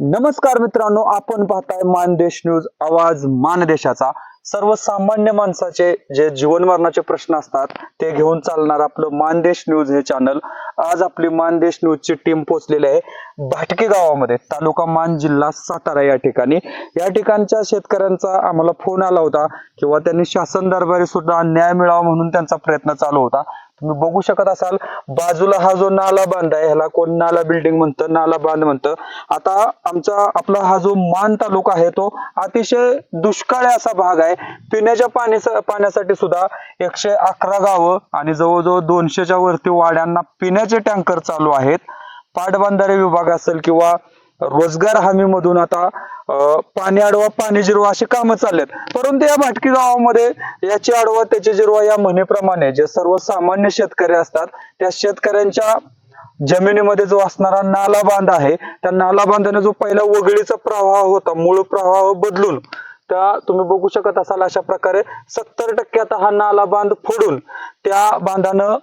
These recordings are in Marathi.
नमस्कार मित्रांनो आपण पाहताय मानदेश न्यूज आवाज मानदेशाचा सर्वसामान्य माणसाचे जे जीवन मरणाचे प्रश्न असतात ते घेऊन चालणार आपलं मानदेश न्यूज हे चॅनल आज आपली मानदेश न्यूजची टीम पोहोचलेली आहे भाटके गावामध्ये तालुका मान जिल्हा सातारा या ठिकाणी. या ठिकाणच्या शेतकऱ्यांचा आम्हाला फोन आला होता किंवा त्यांनी शासन दरबारी सुद्धा न्याय मिळावा म्हणून त्यांचा प्रयत्न चालू होता. तुम्ही बघू शकत असाल बाजूला हा जो नाला बांध आहे ह्याला कोण नाला बिल्डिंग म्हणतं नाला बांध म्हणतं. आता आमचा आपला हा जो मान तालुका आहे तो अतिशय दुष्काळी असा भाग आहे. पिण्याच्या पाण्यासाठी सुद्धा एकशे अकरा गावं आणि जवळजवळ दोनशेच्या वरती वाड्यांना पिण्याचे टँकर चालू आहेत. पाटबंधारे विभाग असेल किंवा रोजगार हमी मधून आता पाणी आडवा पाणी जिरवा अशी कामं चाललेत. परंतु या भाटकी गावामध्ये याची आडवा त्याची जिरवा या म्हणेप्रमाणे जे सर्वसामान्य शेतकरी असतात त्या शेतकऱ्यांच्या जमिनीमध्ये जो असणारा नाला बांध आहे त्या नाला बांधाने जो पहिला वगळीचा प्रवाह होता मूळ प्रवाह बदलून त्या तुम्ही बघू शकत असाल अशा प्रकारे सत्तर टक्के आता हा नाला बांध फोडून त्या बांधानं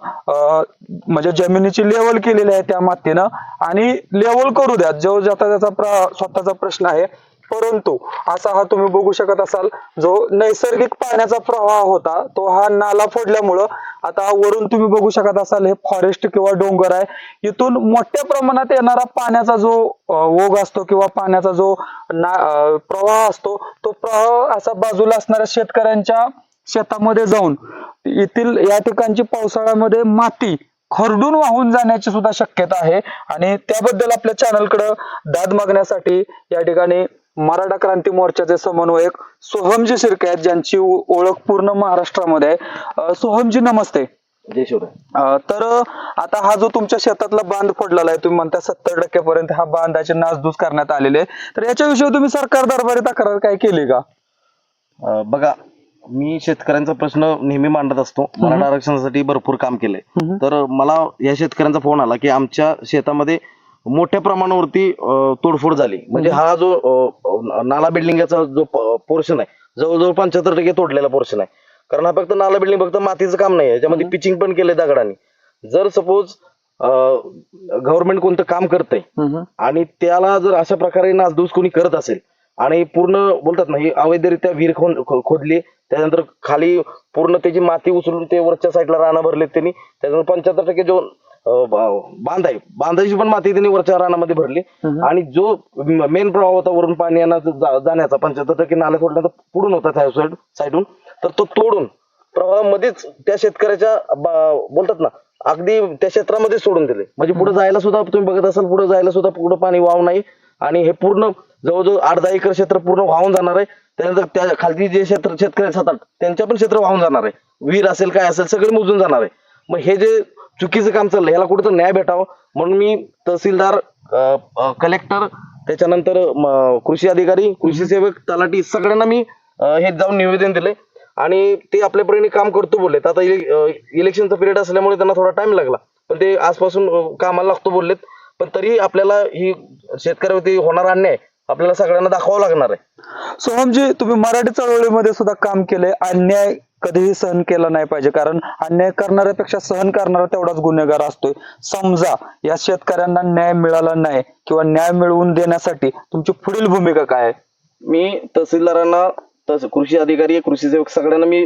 म्हणजे जमिनीची लेवल केलेली आहे त्या मातीनं. आणि लेवल करू द्या. जो ज्याचा त्याचा स्वतःचा प्रश्न आहे परंतु असा हा तुम्ही बघू शकत असाल जो नैसर्गिक पाण्याचा प्रवाह होता तो हा नाला फोडल्यामुळं आता वरून तुम्ही बघू शकत असाल हे फॉरेस्ट किंवा डोंगर आहे. इथून मोठ्या प्रमाणात येणारा पाण्याचा जो ओघ असतो किंवा पाण्याचा जो ना प्रवाह असतो तो प्रवाह असा बाजूला असणाऱ्या शेतकऱ्यांच्या शेतामध्ये जाऊन येथील या ठिकाणची पावसाळ्यामध्ये माती खरडून वाहून जाण्याची सुद्धा शक्यता आहे. आणि त्याबद्दल आपल्या चॅनलकडं दाद मागण्यासाठी या ठिकाणी मराठा क्रांती मोर्चाचे समन्वयक सोहमजी शिर्के आहेत ज्यांची ओळख पूर्ण महाराष्ट्रामध्ये आहे. सोहमजी नमस्ते. तर आता हा जो तुमच्या शेतातला बांध फोडलेला आहे तुम्ही म्हणता सत्तर टक्क्यापर्यंत हा बांधाची नासधूस करण्यात आलेली आहे. तर याच्याविषयी तुम्ही सरकार दरबारी तक्रार काय केली का? बघा मी शेतकऱ्यांचा प्रश्न नेहमी मांडत असतो. मराठा आरक्षणासाठी भरपूर काम केलंय. तर मला या शेतकऱ्यांचा फोन आला की आमच्या शेतामध्ये मोठ्या प्रमाणावरती तोडफोड झाली. म्हणजे हा जो नाला बिल्डिंगचा जो पोर्शन आहे जवळजवळ पंच्याहत्तर टक्के तोडलेला पोर्शन आहे. कारण हा फक्त नाला बिल्डिंग फक्त मातीचं काम नाही याच्यामध्ये पिचिंग पण केलंय दगडाने. जर सपोज गव्हर्नमेंट कोणतं काम करतंय. आणि त्याला जर अशा प्रकारे नासधूस कोणी करत असेल आणि पूर्ण बोलतात ना ही अवैधरित्या विहीर खोदली त्यानंतर खाली पूर्ण त्याची माती उचलून ते वरच्या साईडला राणा भरलेत त्यांनी त्याच्यानंतर पंच्याहत्तर टक्के जो बांध आहे बांधाची पण माती त्यांनी वरच्या रानामध्ये भरली. आणि जो मेन प्रवाह होता वरून पाणी येण्याचा जाण्याचा पंच्याहत्तर टक्के नाल्या सोडण्याचा पुढून होता त्या साईड साईडून तर तो तोडून प्रवाहामध्येच त्या शेतकऱ्याच्या बोलतात ना अगदी त्या क्षेत्रामध्ये सोडून दिले. म्हणजे पुढे जायला सुद्धा तुम्ही बघत असाल पुढे जायला सुद्धा पुढे पाणी वाहू नाही. आणि हे पूर्ण जवळजवळ आठ दहा एकर क्षेत्र पूर्ण वाहून जाणार आहे. त्यानंतर त्या खालती जे क्षेत्र शेतकरी असतात त्यांच्या पण क्षेत्र वाहून जाणार आहे. विहीर असेल काय असेल सगळे मोजून जाणार आहे. मग हे जे चुकीचं काम चाललंय याला कुठं न्याय भेटावं. म्हणून मी तहसीलदार कलेक्टर त्याच्यानंतर म, कृषी अधिकारी कृषी सेवक तलाठी सगळ्यांना मी हे जाऊन निवेदन दिले आणि ते आपल्या परीने काम करतो बोललेत. आता इले- इलेक्शनचा पिरियड असल्यामुळे त्यांना थोडा टाइम लागला. पण ते आजपासून कामाला लागतो बोललेत. पण तरी आपल्याला ही शेतकऱ्यावरती होणारा अन्याय आपल्याला सगळ्यांना दाखवावा लागणार आहे. सोहमजी तुम्ही मराठी चळवळीमध्ये सुद्धा काम केलंय. अन्याय कधीही सहन केला नाही पाहिजे. कारण अन्याय करणाऱ्यापेक्षा सहन करणारा तेवढाच गुन्हेगार असतोय. समजा या शेतकऱ्यांना न्याय मिळाला नाही किंवा न्याय मिळवून देण्यासाठी तुमची पुढील भूमिका काय आहे? मी तहसीलदारांना तस कृषी अधिकारी कृषी सेवक सगळ्यांना मी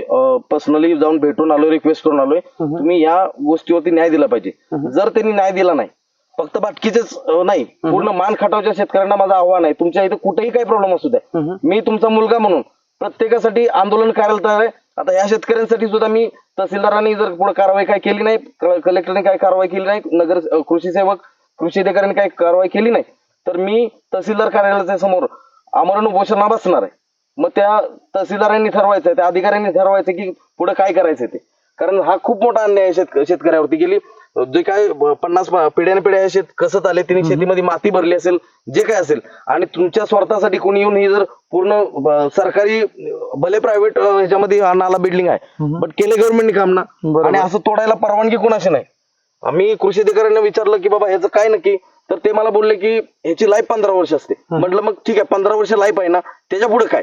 पर्सनली जाऊन भेटून आलोय रिक्वेस्ट करून आलोय. तुम्ही या गोष्टीवरती न्याय दिला पाहिजे. जर त्यांनी न्याय दिला नाही फक्त बाटकीचेच अं, नाही पूर्ण मान खटावच्या शेतकऱ्यांना माझं आव्हान आहे. तुमच्या इथे कुठेही काही प्रॉब्लेम असू द्या. मी तुमचा मुलगा म्हणून प्रत्येकासाठी आंदोलन करायला तयार आहे. आता या शेतकऱ्यांसाठी सुद्धा मी तहसीलदारांनी जर पुढे कारवाई काय केली नाही कलेक्टरने काय कारवाई केली नाही नगर कृषी सेवक कृषी अधिकाऱ्यांनी काही कारवाई केली नाही तर मी तहसीलदार कार्यालयाच्या समोर आमरण उपोषणा बसणार आहे. मग त्या तहसीलदारांनी ठरवायचं आहे त्या अधिकाऱ्यांनी ठरवायचं की पुढे काय करायचं ते. कारण हा खूप मोठा अन्याय शेतकऱ्यावरती गेली. जे काय पन्नास पिढ्याने पिढ्या शेत कसत आले त्यांनी शेतीमध्ये माती भरली असेल जे काय असेल आणि तुमच्या स्वार्थासाठी कोणी येऊन ही जर पूर्ण सरकारी भले प्रायव्हेट ह्याच्यामध्ये नाला बिल्डिंग आहे बट केले गव्हर्नमेंटने काम ना. आणि असं तोडायला परवानगी कोणाशी नाही? आम्ही कृषी अधिकाऱ्यांना विचारलं की बाबा ह्याचं काय नक्की? तर ते मला बोलले की ह्याची लाईफ पंधरा वर्ष असते. म्हटलं मग ठीक आहे पंधरा वर्ष लाईफ आहे ना त्याच्या पुढे काय?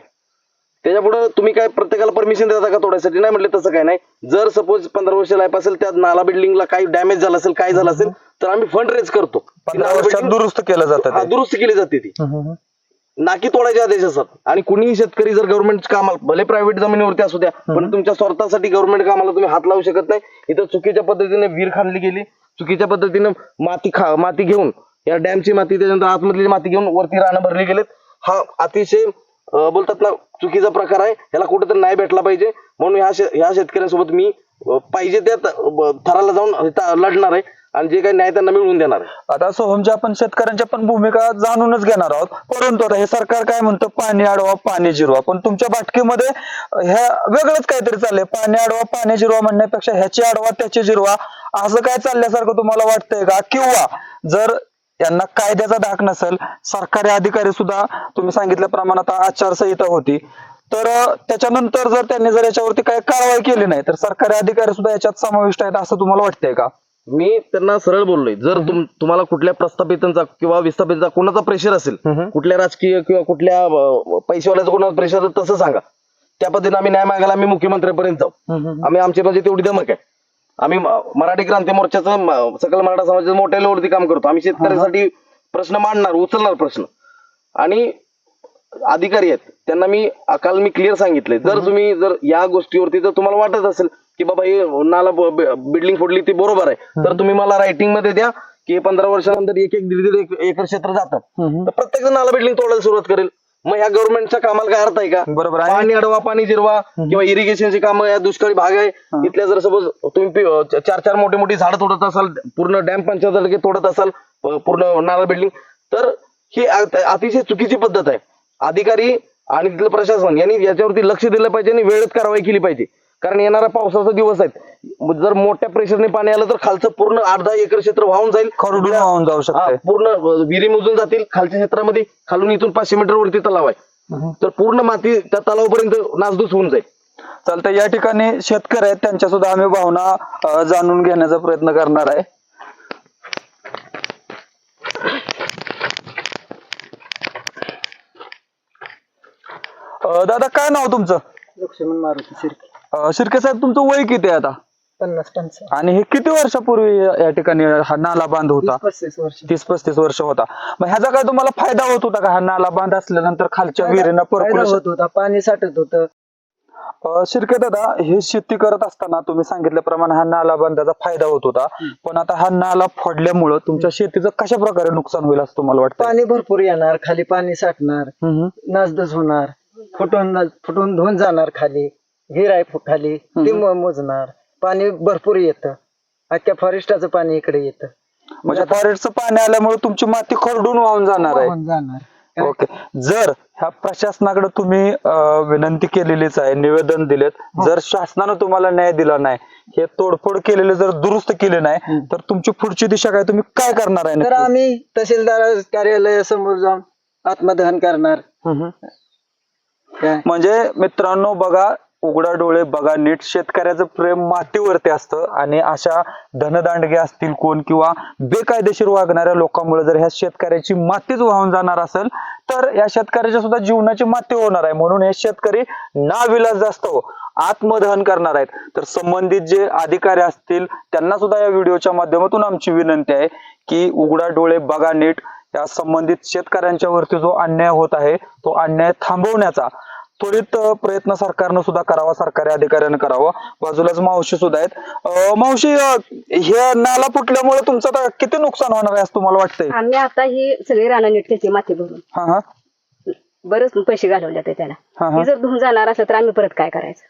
त्याच्यापुढे तुम्ही काय प्रत्येकाला परमिशन देता का तोडायसाठी? नाही म्हटलं तसं काय नाही. जर सपोज पंधरा वर्ष लाईफ असेल त्यात नाला बिल्डिंगला काही डॅमेज झाला असेल काय झालं असेल तर आम्ही फंड रेज करतो. ती पंधरा वर्षात दुरुस्त केलं जातं ते. दुरुस्त केली जाते ती. नाकी तोडायचे आदेश असतात. आणि कुणीही शेतकरी जर गव्हर्नमेंट कामाला भले प्रायव्हेट जमिनीवरती असू द्या पण तुमच्या स्वार्थासाठी गव्हर्नमेंट कामाला तुम्ही हात लावू शकत नाही. इथं चुकीच्या पद्धतीने विहीर खाणली गेली चुकीच्या पद्धतीने माती खा माती घेऊन या डॅमची माती त्याच्यानंतर आतमधली माती घेऊन वरती रानं भरली गेलेत. हा अतिशय बोलतात ना चुकीचा प्रकार आहे याला कुठेतरी नाही भेटला पाहिजे. म्हणून ह्या शे- ह्या शेतकऱ्यांसोबत मी पाहिजे त्या थराला जाऊन लढणार आहे आणि जे काही न्याय त्यांना मिळवून देणार आहे. आता सोहमच्या आपण शेतकऱ्यांच्या पण भूमिका जाणूनच घेणार आहोत. परंतु आता हे सरकार काय म्हणतं? पाणी अडवा पाणी जिरवा. पण तुमच्या बाटकीमध्ये ह्या वेगळंच काहीतरी चाललंय. पाणी अडवा पाणी जिरवा म्हणण्यापेक्षा ह्याची अडवा त्याची जिरवा. असं काय चालल्यासारखं तुम्हाला वाटतंय का? किंवा जर यांना कायद्याचा धाक नसेल सरकारी अधिकारी सुद्धा तुम्ही सांगितल्याप्रमाणे आता आचारसंहिता होती. तर त्याच्यानंतर जर त्यांनी जर याच्यावरती काही कारवाई केली नाही तर सरकारी अधिकारी सुद्धा याच्यात समाविष्ट आहेत असं तुम्हाला वाटतंय का? मी त्यांना सरळ बोललोय. जर तुम तुम्हाला कुठल्या प्रस्थापितांचा किंवा विस्थापितांचा कोणाचा प्रेशर असेल. कुठल्या राजकीय किंवा कुठल्या अं, पैशावाल्याचा कोणाचा प्रेशर तसं सांगा. त्या पद्धतीने आम्ही न्याय मागायला आम्ही मुख्यमंत्र्यांपर्यंत जाऊ. आम्ही आमची म्हणजे तेवढी धमक आहे. आम्ही मराठी क्रांती मोर्चाचं सकल मराठा समाजाचं मोठ्या लेवलवरती काम करतो. आम्ही शेतकऱ्यांसाठी प्रश्न मांडणार उचलणार प्रश्न. आणि अधिकारी आहेत. त्यांना मी काल मी क्लिअर सांगितलंय. जर तुम्ही जर या गोष्टीवरती जर तुम्हाला वाटत असेल की बाबा हे नाला बिल्डिंग फोडली ती बरोबर आहे. तर तुम्ही मला रायटिंगमध्ये द्या की पंधरा वर्षानंतर एक एक दीड दीड एक- एकर क्षेत्र जातं. तर प्रत्येक जण नाला बिल्डिंग तोडायला सुरुवात करेल. मग ह्या गव्हर्नमेंटच्या कामाला काय अर्थ आहे का? बरोबर आहे. पाणी अडवा पाणी जिरवा किंवा इरिगेशनची कामं या दुष्काळी भाग आहे. इथल्या जर सपोज तुम्ही पि- चार चार मोठे मोठी झाडं तोडत असाल पूर्ण डॅम पंचायत तोडत असाल प- पूर्ण नाला बिल्डिंग तर ही अ- अतिशय चुकीची पद्धत आहे. अधिकारी आणि तिथलं प्रशासन यांनी याच्यावरती लक्ष दिलं पाहिजे आणि वेळेत कारवाई केली पाहिजे. कारण येणारा पावसाचा दिवस आहेत. जर मोठ्या प्रेशरने पाणी आलं तर खालचं पूर्ण अर्धा एकर क्षेत्र वाहून जाईल. खरडून वाहून जाऊ शकते पूर्ण विहिरी मोजून जातील. खालच्या क्षेत्रामध्ये खालून इथून पाचशे मीटर वरती तलाव आहे. तर पूर्ण माती त्या तलावापर्यंत नासधूस होऊन जाईल. चालतंय या ठिकाणी शेतकरी आहेत. त्यांच्या सुद्धा आम्ही भावना जाणून घेण्याचा प्रयत्न करणार आहे. दादा काय नाव तुमचं? लक्ष्मण मारुती शिर्के. अं, शिर्के साहेब तुमचं वय किती आहे आता? पन्नास आणि हे किती वर्षापूर्वी या ठिकाणी हा नाला बांध होता? पस्तीस वर्ष. तीस पस्तीस वर्ष होता. मग ह्याचा काय तुम्हाला फायदा होत होता का? हा नाला बांध असल्यानंतर खालच्या विहिरीनं फायदा परकुलेशन होत होता. पाणी साठत होतं. अ, शिर्के दादा हे शेती करत असताना तुम्ही सांगितल्याप्रमाणे हा नाला बांधाचा फायदा होत होता. पण आता हा नाला फोडल्यामुळं तुमच्या शेतीचं कशा प्रकारे नुकसान होईल असं तुम्हाला वाटतं पाणी भरपूर येणार खाली पाणी साठणार नासधस होणार फुटून फुटून धुवून जाणार खाली. हिर आहे खाली ती मो- मोजणार. पाणी भरपूर येतं. अख्ख्या फॉरेस्टाचं पाणी इकडे येतं. म्हणजे फॉरेस्टचं पाणी आल्यामुळे तुमची माती खरडून वाहून जाणार आहे. वाहून जाणार. ओके. जर ह्या प्रशासनाकडे तुम्ही अ, विनंती केलेलीच आहे निवेदन दिलेत जर शासनानं तुम्हाला न्याय दिला नाही हे तोडफोड केलेले जर दुरुस्त केले नाही तर तुमची पुढची दिशा काय? तुम्ही काय करणार आहे तर नक्की? आम्ही तहसीलदार कार्यालयासमोर जाऊन आत्मदहन करणार. हम्म. काय? म्हणजे मित्रांनो बघा उघडा डोळे बघा नीट शेतकऱ्याचं प्रेम मातीवरती असतं आणि अशा धनदांडगे असतील कोण किंवा बेकायदेशीर वागणाऱ्या लोकांमुळे जर ह्या शेतकऱ्याची मातीच वाहून जाणार असेल तर या शेतकऱ्याच्या सुद्धा जीवनाची माती होणार आहे. म्हणून हे शेतकरी नाविलास जास्त हो आत्मदहन करणार आहेत. तर संबंधित जे अधिकारी असतील त्यांना सुद्धा या व्हिडिओच्या माध्यमातून आमची विनंती आहे की उघडा डोळे बघा नीट या संबंधित शेतकऱ्यांच्या वरती जो अन्याय होत आहे तो अन्याय थांबवण्याचा त्वरित प्रयत्न सरकारनं सुद्धा करावा सरकारी अधिकाऱ्यानं करावा. बाजूलाच मावशी सुद्धा आहेत. मावशी हे नाला फुटल्यामुळे तुमचं किती नुकसान होणार आहे असं तुम्हाला वाटतंय? आम्ही आता ही सगळी रानं नीट केली माती भरून. हा हा. बरेच पैसे घालवले त्याला. जर धुवून जाणार असलं तर आम्ही परत काय करायचं?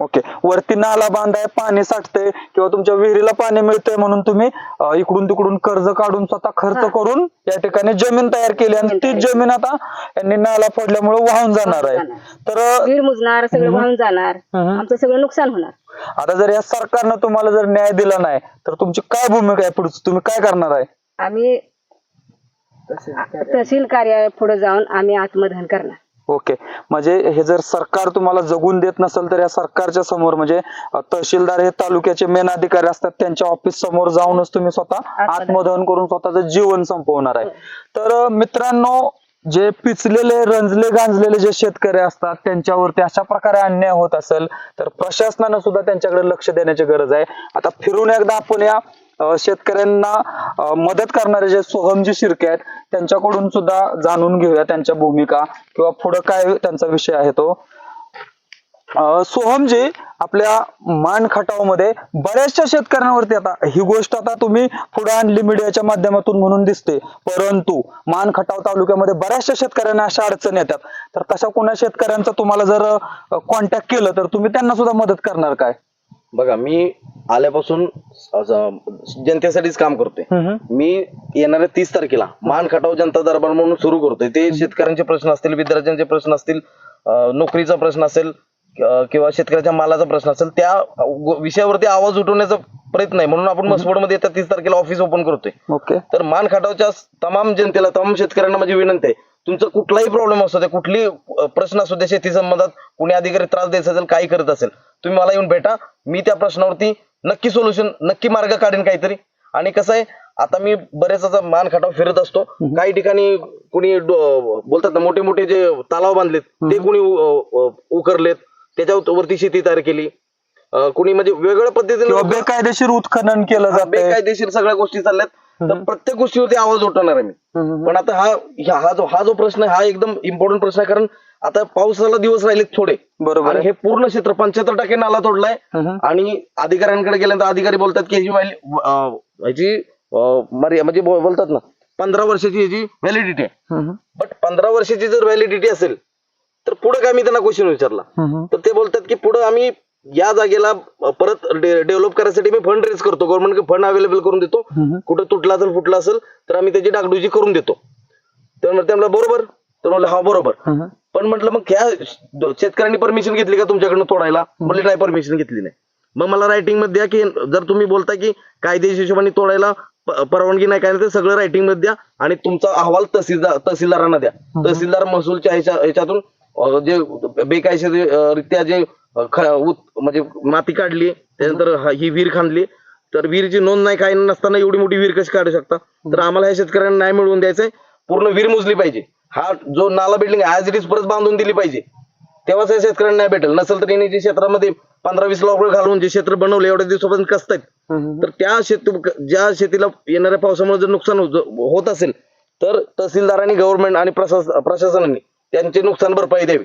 ओके वरती नाला बांधाय पाणी साठतंय किंवा तुमच्या विहिरीला पाणी मिळतंय म्हणून तुम्ही अ, इकडून तिकडून कर्ज काढून स्वतः खर्च हा. करून या ठिकाणी जमीन तयार केली आणि जमीन ती तयार जमीन आता यांनी नाला फोडल्यामुळे वाहून जाणार आहे. तर अ, वीर मुजणार सगळं वाहून जाणार हम्म. आमचं सगळं नुकसान होणार आता जर या सरकारनं तुम्हाला जर न्याय दिला नाही तर तुमची काय भूमिका आहे पुढची तुम्ही काय करणार आहे आम्ही. तहसील कार्यालय पुढे जाऊन आम्ही आत्मदहन करणार ओके. म्हणजे हे जर सरकार तुम्हाला जगून देत नसेल तर या सरकारच्या समोर म्हणजे तहसीलदार हे तालुक्याचे मेन अधिकारी असतात त्यांच्या ऑफिस समोर जाऊनच तुम्ही स्वतः आत्मदहन. करून स्वतःचं जीवन संपवणार आहे. तर अ, मित्रांनो जे पिचलेले रंजले गांजलेले जे शेतकरी असतात त्यांच्यावरती अशा प्रकारे अन्याय होत असेल तर प्रशासनानं सुद्धा त्यांच्याकडे लक्ष देण्याची गरज आहे. आता फिरून एकदा आपण या शेतकऱ्यांना मदत करणारे जे सोहमजी शिर्के आहेत त्यांच्याकडून सुद्धा जाणून घेऊया त्यांच्या भूमिका किंवा पुढं काय त्यांचा विषय आहे तो. सोहमजी आपल्या मान खटावमध्ये बऱ्याचशा शेतकऱ्यांवरती आता ही गोष्ट आता तुम्ही पुढे आणली मीडियाच्या माध्यमातून म्हणून दिसते. परंतु मान खटाव तालुक्यामध्ये बऱ्याचशा शेतकऱ्यांना अशा अडचणी येतात. तर तशा कोणा शेतकऱ्यांचा तुम्हाला जर कॉन्टॅक्ट केलं तर तुम्ही त्यांना सुद्धा मदत करणार काय? बघा मी आल्यापासून जनतेसाठीच काम करतोय. मी येणाऱ्या तीस तारखेला मान खटाव जनता दरबार म्हणून सुरू करतोय. ते शेतकऱ्यांचे प्रश्न असतील विद्यार्थ्यांचे प्रश्न असतील अं, नोकरीचा प्रश्न असेल अं, किंवा शेतकऱ्याच्या मालाचा प्रश्न असेल त्या गो- विषयावरती आवाज उठवण्याचा प्रयत्न आहे. म्हणून आपण मसवडमध्ये येत्या तीस तारखेला ऑफिस ओपन करतोय. ओके. तर मान खटावच्या तमाम जनतेला तमाम शेतकऱ्यांना माझी विनंती आहे तुमचा कुठलाही प्रॉब्लेम असू द्या कुठली प्रश्न असू द्या शेती संबंधात कुणी अधिकारी त्रास देत असेल काही करत असेल तुम्ही मला येऊन भेटा. मी त्या प्रश्नावरती नक्की सोल्युशन नक्की मार्ग काढेन काहीतरी. आणि कसं आहे आता मी आता मान खटाव फिरत असतो. काही ठिकाणी कुणी बोलतात ना मोठे मोठे जे तलाव बांधलेत ते कुणी उकरलेत. त्याच्यावरती शेती तयार केली. कुणी म्हणजे वेगवेगळ्या किंवा पद्धतीने बेकायदेशीर उत्खनन केलं जाते बेकायदेशीर सगळ्या गोष्टी चालल्यात. तर प्रत्येक गोष्टीवरती आवाज उठवणार आहे मी. पण आता हा हा जो हा जो प्रश्न हा एकदम इम्पॉर्टंट प्रश्न आहे. कारण आता पावसाला दिवस राहिले थोडे. बरोबर. हे पूर्ण क्षेत्र पंच्याहत्तर टक्के नाला तोडलाय. आणि अधिकाऱ्यांकडे गेल्यानंतर अधिकारी बोलतात की ह्याची मर्या- म्हणजे बो- बोलतात ना पंधरा वर्षाची ह्याची व्हॅलिडिटी आहे. बट पंधरा वर्षाची जर व्हॅलिडिटी असेल तर पुढे काय मी त्यांना क्वेश्चन विचारला. तर ते बोलतात की पुढे आम्ही या जागेला परत डेव्हलप करायसाठी मी फंड रेज करतो. गव्हर्नमेंट फंड अवेलेबल करून देतो. कुठं तुटला असेल फुटला असेल तर आम्ही त्याची डागडुजी करून देतो. तर म्हणलं- बरोबर. तर म्हणलं हा बरोबर. पण म्हटलं मग ह्या शेतकऱ्यांनी परमिशन घेतली का तुमच्याकडनं तोडायला? म्हणजे नाही परमिशन घेतली नाही. मग मला रायटिंगमध्ये द्या की जर तुम्ही बोलता की कायदेशीर हिशोबाने तोडायला परवानगी नाही काय नाही ते सगळं रायटिंगमध्ये द्या आणि तुमचा अहवाल तहसीलदार तहसीलदारांना द्या. तहसीलदार महसूलच्या ह्याच्या ह्याच्यातून जे बेकायदेशीर अ, रित्या जे म्हणजे माती काढली त्यानंतर हा- विहीर खांदली तर विहिरीची नोंद नाही काय नसताना एवढी मोठी विहीर कशी काढू शकता? तर आम्हाला ह्या शेतकऱ्यांना न्याय मिळवून द्यायचंय पूर्ण विहीर मोजली पाहिजे. हा जो नाला बिल्डिंग ऍज इट इज परत बांधून दिली पाहिजे. तेव्हाच या शेतकऱ्यांना न्याय भेटेल. नसेल तर जे क्षेत्रामध्ये पंधरा वीस रुपये घालून जे क्षेत्र बनवले एवढ्या दिवसापासून कसतायत तर त्या शेत ज्या शेतीला येणाऱ्या पावसामुळे जर नुकसान होत असेल तर तहसीलदारांनी गव्हर्नमेंट आणि प्रशास- प्रशासनाने त्यांचे नुकसान भरपाई द्यावी.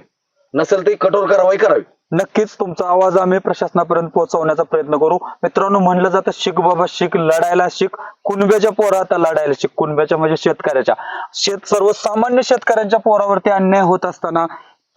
नसेल ते कठोर कारवाई करावी. नक्कीच तुमचा आवाज आम्ही प्रशासनापर्यंत पोहोचवण्याचा प्रयत्न करू. मित्रांनो म्हणलं जातं शिक बाबा शिक लढायला शिक कुणब्याच्या पोरा आता लढायला शिक कुणब्याच्या म्हणजे शेतकऱ्याच्या. शेत सर्वसामान्य शेतकऱ्यांच्या पोरावरती अन्याय होत असताना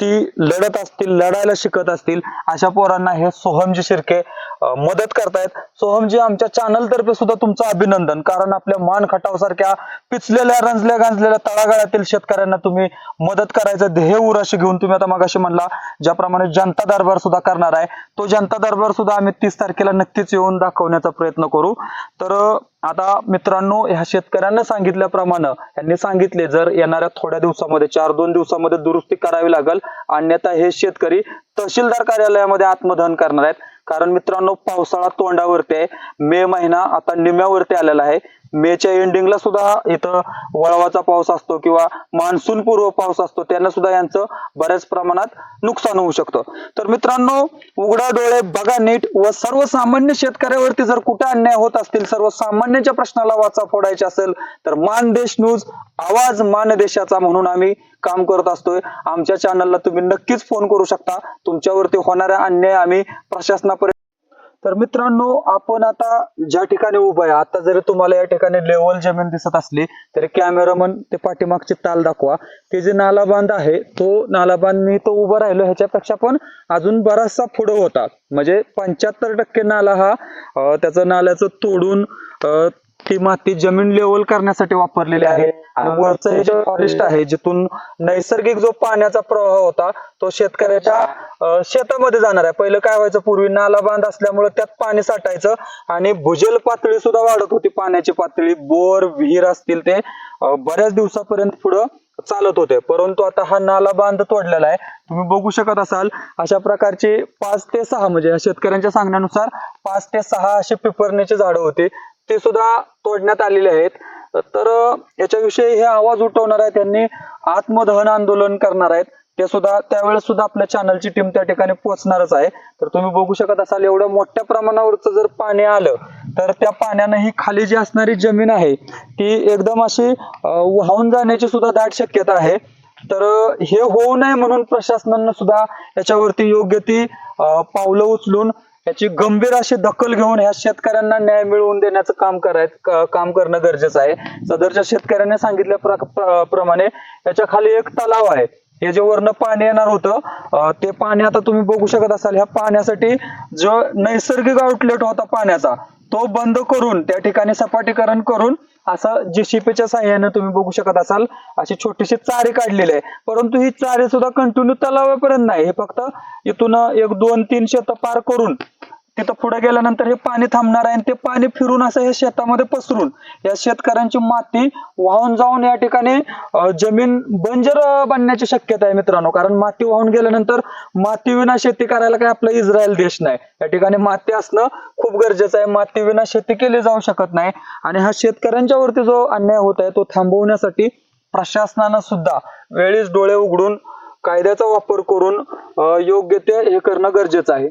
ती लढत असतील लढायला शिकत असतील अशा पोरांना हे सोहमजी शिर्के मदत करतायत. सोहमजी आमच्या चॅनल तर्फे सुद्धा तुमचं अभिनंदन. कारण आपल्या मान खटाव सारख्या पिचलेल्या रंजल्या गांजलेल्या तळागाळातील शेतकऱ्यांना तुम्ही मदत करायचं ध्येय उराशी घेऊन तुम्ही आता मगाशी म्हणला ज्याप्रमाणे जनता दरबार सुद्धा करणार आहे. तो जनता दरबार सुद्धा आम्ही तीस तारखेला नक्कीच येऊन दाखवण्याचा प्रयत्न करू. तर आता मित्रांनो ह्या शेतकऱ्यांना सांगितल्याप्रमाणे यांनी सांगितले जर येणाऱ्या थोड्या दिवसामध्ये चार दोन दिवसामध्ये दुरुस्ती करावी लागेल अन्यथा हे शेतकरी तहसीलदार कार्यालयामध्ये आत्मदहन करणार आहेत. कारण मित्रांनो पावसाळा तोंडावरती आहे. मे महिना आता निम्यावरती आलेला आहे. मेच्या एंडिंगला सुद्धा इथं वळवाचा पाऊस असतो किंवा मान्सून पूर्व पाऊस असतो त्यांना सुद्धा यांचं बऱ्याच प्रमाणात नुकसान होऊ शकतं. तर मित्रांनो उघडा डोळे बघा नीट व सर्वसामान्य शेतकऱ्यावरती जर कुठे अन्याय होत असतील सर्वसामान्यांच्या प्रश्नाला वाचा फोडायचा असेल तर मानदेश न्यूज आवाज मानदेशाचा म्हणून आम्ही काम करत असतोय. आमच्या चॅनलला तुम्ही नक्कीच फोन करू शकता. तुमच्यावरती होणाऱ्या अन्याय आम्ही प्रशासनापर्यंत तर मित्रांनो आपण आता ज्या ठिकाणी उभं आहे आता जरी तुम्हाला या ठिकाणी लेवल जमीन दिसत असली तरी कॅमेरामन ते पाठीमागची ताल दाखवा. ते जे नालाबांध आहे तो नालाबांध मी तो उभा राहिलो ह्याच्यापेक्षा पण अजून बराचसा पुढं होता. म्हणजे पंच्याहत्तर टक्के नाला हा त्याचं नाल्याचं तोडून ती माती जमीन लेवल करण्यासाठी वापरलेली आहे. आणि वरचं हे जे फॉरेस्ट आहे जिथून नैसर्गिक जो पाण्याचा प्रवाह होता तो शेतकऱ्याच्या शेतामध्ये जाणार आहे. पहिलं काय व्हायचं पूर्वी नाला बांध असल्यामुळे त्यात पाणी साठायचं आणि भूजल पातळी सुद्धा वाढत होती. पाण्याची पातळी बोर विहीर असतील ते बऱ्याच दिवसापर्यंत पुढं चालत होते. परंतु आता हा नाला बांध तोडलेला आहे. तुम्ही बघू शकत असाल अशा प्रकारचे पाच ते सहा म्हणजे शेतकऱ्यांच्या सांगण्यानुसार पाच ते सहा असे पिपरण्याची झाडं होती. ते सुद्धा तोडण्यात आलेले आहेत. तर याच्याविषयी हे आवाज उठवणार आहेत त्यांनी आत्मदहन आंदोलन करणार आहेत. ते सुद्धा त्यावेळेस सुद्धा आपल्या चॅनलची टीम त्या ठिकाणी पोहोचणारच आहे. तर तुम्ही बघू शकत असाल एवढं मोठ्या प्रमाणावरचं जर पाणी आलं तर त्या पाण्यानं ही खाली जी असणारी जमीन आहे ती एकदम अशी वाहून जाण्याची सुद्धा दाट शक्यता आहे. तर हे होऊ नये म्हणून प्रशासनानं सुद्धा याच्यावरती योग्य ती पावलं उचलून याची गंभीर अशी दखल घेऊन ह्या शेतकऱ्यांना न्याय मिळवून देण्याचं काम करायचं काम करणं गरजेचं आहे. सदरच्या शेतकऱ्यांनी सांगितल्या प्रमाणे याच्या खाली एक तलाव आहे. हे जे वरनं पाणी येणार होतं ते पाणी आता तुम्ही बघू शकत असाल ह्या पाण्यासाठी जो नैसर्गिक आउटलेट होता पाण्याचा तो बंद करून त्या ठिकाणी सपाटीकरण करून असं जेसीपीच्या साह्यानं तुम्ही बघू शकत असाल अशी छोटीशी चारी काढलेली आहे. परंतु ही चारे सुद्धा कंटिन्यू तलावापर्यंत नाही. हे फक्त इथून एक दोन तीन शेत पार करून तिथं पुढे गेल्यानंतर हे पाणी थांबणार आहे आणि ते पाणी फिरून असं हे शेतामध्ये पसरून या शेतकऱ्यांची माती वाहून जाऊन या ठिकाणी जमीन बंजर बनण्याची शक्यता आहे मित्रांनो. कारण माती वाहून गेल्यानंतर माती विना शेती करायला काय आपला इस्रायल देश नाही. या ठिकाणी माती असणं खूप गरजेचं आहे. माती विना शेती केली जाऊ शकत नाही. आणि हा शेतकऱ्यांच्या वरती जो अन्याय होत आहे तो थांबवण्यासाठी प्रशासनानं सुद्धा वेळीच डोळे उघडून कायद्याचा वापर करून योग्य ते हे करणं गरजेचं आहे.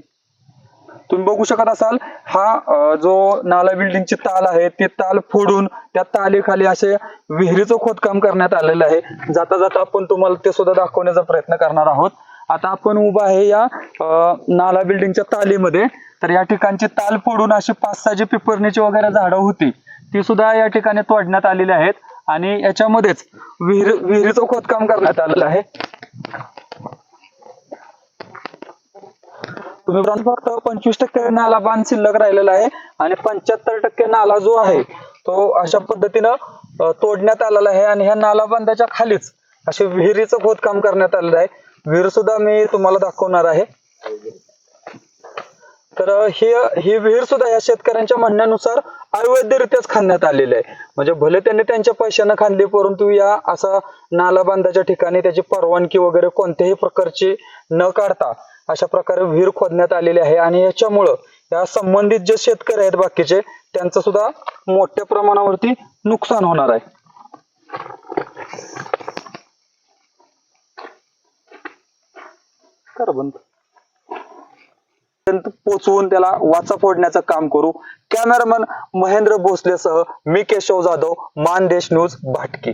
तुम्ही बघू शकत असाल हा जो नाला बिल्डिंगची ताल आहे ती ताल फोडून त्या तालीखाली असे विहिरीचं खोदकाम करण्यात आलेलं आहे. जाता जाता आपण तुम्हाला ते सुद्धा दाखवण्याचा प्रयत्न करणार आहोत. आता आपण उभा आहे या नाला बिल्डिंगच्या तालीमध्ये. तर या ठिकाणची ताल फोडून अशी पाच सहा जी पिपरणीची वगैरे झाडं होती ती सुद्धा या ठिकाणी तोडण्यात आलेली आहेत. आणि याच्यामध्येच विहीर विहिरीचं खोदकाम करण्यात आलेलं आहे. तुम्ही बघा फक्त पंचवीस टक्के नाला बांध शिल्लक राहिलेला आहे आणि पंच्याहत्तर टक्के नाला जो आहे तो अशा पद्धतीनं तोडण्यात आलेला आहे आणि ह्या नाला बांधाच्या खालीच असे विहिरीचं खोदकाम करण्यात आलेलं आहे. विहीर सुद्धा मी तुम्हाला दाखवणार आहे. तर ही ही विहीर सुद्धा या शेतकऱ्यांच्या म्हणण्यानुसार अवैधरित्याच खांदण्यात आलेली आहे. म्हणजे भले त्यांनी त्यांच्या पैशानं खांदली परंतु या असा नाला बांधाच्या ठिकाणी त्याची परवानगी वगैरे कोणत्याही प्रकारची न काढता अशा प्रकारे विहीर खोदण्यात आलेली आहे. आणि याच्यामुळं या संबंधित जे शेतकरी आहेत बाकीचे त्यांचं सुद्धा मोठ्या प्रमाणावरती नुकसान होणार आहे. पोचवून त्याला वाचा फोडण्याचं काम करू. कॅमेरामन महेंद्र भोसलेसह मी केशव जाधव मानदेश न्यूज भाटकी.